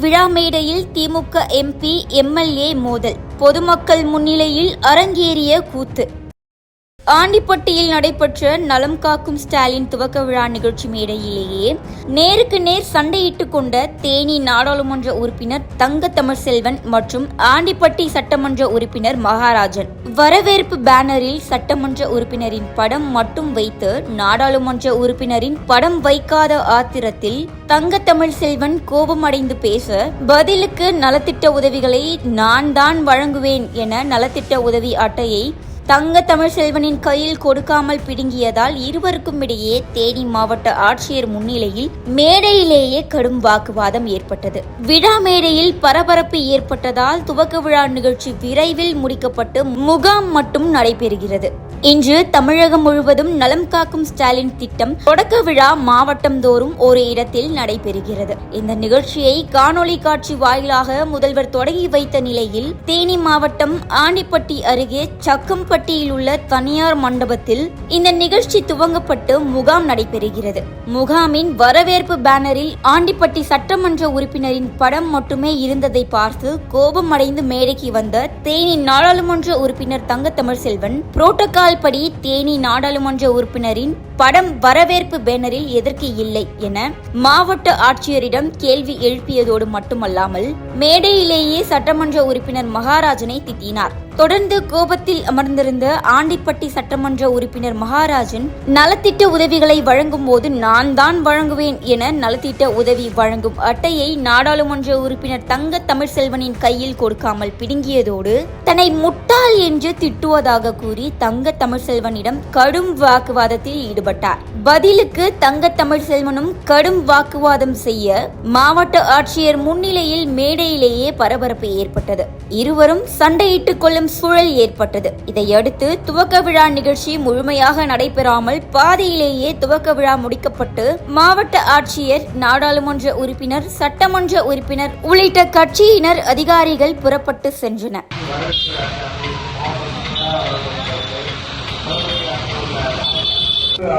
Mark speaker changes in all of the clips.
Speaker 1: விழா மேடையில் திமுக MP MLA மோதல். பொதுமக்கள் முன்னிலையில் அரங்கேறிய கூத்து. ஆண்டிப்பட்டியில் நடைபெற்ற நலம் காக்கும் ஸ்டாலின் துவக்க விழா நிகழ்ச்சி மேடையிலேயே நேருக்கு நேர் சண்டையிட்டுக் கொண்ட தேனி நாடாளுமன்ற உறுப்பினர் தங்க தமிழ்செல்வன் மற்றும் ஆண்டிப்பட்டி சட்டமன்ற உறுப்பினர் மகாராஜன். வரவேற்பு பேனரில் சட்டமன்ற உறுப்பினரின் படம் மட்டும் வைத்து நாடாளுமன்ற உறுப்பினரின் படம் வைக்காத ஆத்திரத்தில் தங்க தமிழ்செல்வன் கோபமடைந்து பேச பதிலுக்கு நலத்திட்ட உதவிகளை நான் தான் வழங்குவேன் என நலத்திட்ட உதவி அட்டையை தங்க தமிழ்செல்வனின் கையில் கொடுக்காமல் பிடுங்கியதால் இருவருக்கும் இடையே தேனி மாவட்ட ஆட்சியர் முன்னிலையில் மேடையிலேயே கடும் வாக்குவாதம் ஏற்பட்டது. விழா மேடையில் பரபரப்பு ஏற்பட்டதால் துவக்க விழா நிகழ்ச்சி விரைவில் முடிக்கப்பட்டு முகாம் மட்டும் நடைபெறுகிறது. இன்று தமிழகம் முழுவதும் நலம் காக்கும் ஸ்டாலின் திட்டம் தொடக்க விழா மாவட்டம் தோறும் ஒரு இடத்தில் நடைபெறுகிறது. இந்த நிகழ்ச்சியை காணொளி காட்சி வாயிலாக முதல்வர் தொடங்கி வைத்த நிலையில் தேனி மாவட்டம் ஆண்டிப்பட்டி அருகே சக்கம் சக்கம்பட்டியில் உள்ள தனியார் மண்டபத்தில் இந்த நிகழ்ச்சி துவங்கப்பட்டு முகாம் நடைபெறுகிறது. முகாமின் வரவேற்பு பேனரில் ஆண்டிப்பட்டி சட்டமன்ற உறுப்பினரின் படம் மட்டுமே இருந்ததை பார்த்து கோபமடைந்து மேடைக்கு வந்த தேனி நாடாளுமன்ற உறுப்பினர் தங்கத்தமிழ் செல்வன் புரோட்டோகால் படி தேனி நாடாளுமன்ற உறுப்பினரின் படம் வரவேற்பு பேனரில் எதற்கு இல்லை என மாவட்ட ஆட்சியரிடம் கேள்வி எழுப்பியதோடு மட்டுமல்லாமல் மேடையிலேயே சட்டமன்ற உறுப்பினர் மகாராஜனை திட்டினார். தொடர்ந்து கோபத்தில் அமர்ந்திருந்த ஆண்டிப்பட்டி சட்டமன்ற உறுப்பினர் மகாராஜன் நலத்திட்ட உதவிகளை வழங்கும் போது நான் தான் வழங்குவேன் என நலத்திட்ட உதவி வழங்கும் அட்டையை நாடாளுமன்ற உறுப்பினர் தங்க தமிழ்செல்வனின் கையில் கொடுக்காமல் பிடுங்கியதோடு தன்னை முட்டாள் என்று திட்டுவதாக கூறி தங்க தமிழ்செல்வனிடம் கடும் வாக்குவாதத்தில் ஈடுபட்டார். பதிலுக்கு தங்க தமிழ்செல்வனும் கடும் வாக்குவாதம் செய்ய மாவட்ட ஆட்சியர் முன்னிலையில் மேடையிலேயே பரபரப்பு ஏற்பட்டது. இருவரும் சண்டையிட்டுக் கொள்ளும் சூழல் ஏற்பட்டது. இதையடுத்து துவக்க விழா நிகழ்ச்சி முழுமையாக நடைபெறாமல் பாதியிலேயே துவக்க விழா முடிக்கப்பட்டு மாவட்ட ஆட்சியர் நாடாளுமன்ற உறுப்பினர் சட்டமன்ற உறுப்பினர் உள்ளிட்ட கட்சியினர் அதிகாரிகள் புறப்பட்டு சென்றனர்.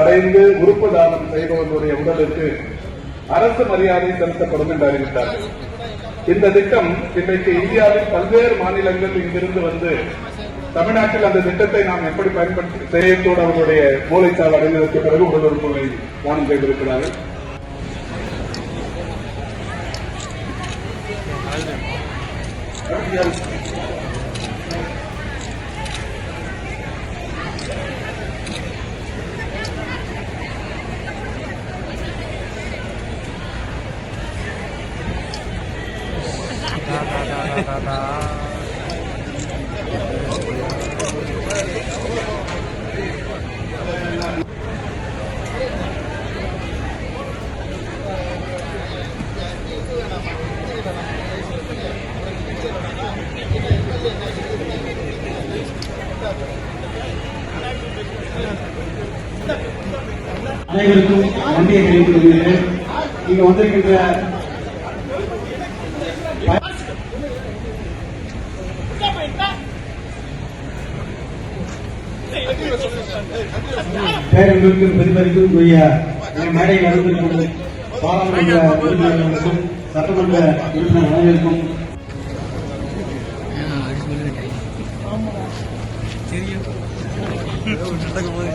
Speaker 2: அடைந்து உறுப்பு தானம் செய்பவர்களுடைய உடலுக்கு அரசு மரியாதை செலுத்தப்படும் என்று அறிவித்தார்கள். இந்த திட்டம் இன்றைக்கு இந்தியாவில் பல்வேறு மாநிலங்கள் இங்கிருந்து வந்து தமிழ்நாட்டில் அந்த திட்டத்தை நாம் எப்படி பயன்படுத்தி செய்யத்தோடு அவர்களுடைய மூளைச்சால் அடைந்ததற்கு பிறகு உடல் உறுப்புகளை தானம் செய்திருக்கிறார்கள்.
Speaker 3: அனைவருக்கும் நன்றியை தெரிவித்துக் கொள்கிறேன். இங்க வந்திருக்கின்ற பேரன்பிற்கும் பெருமதிக்கும் உரிய மேடை நடந்திருக்கும் பாராளுமன்ற உறுப்பினர்களுக்கும் சட்டமன்ற உறுப்பினர் அனைவருக்கும் தெரியும். நடக்கும் போது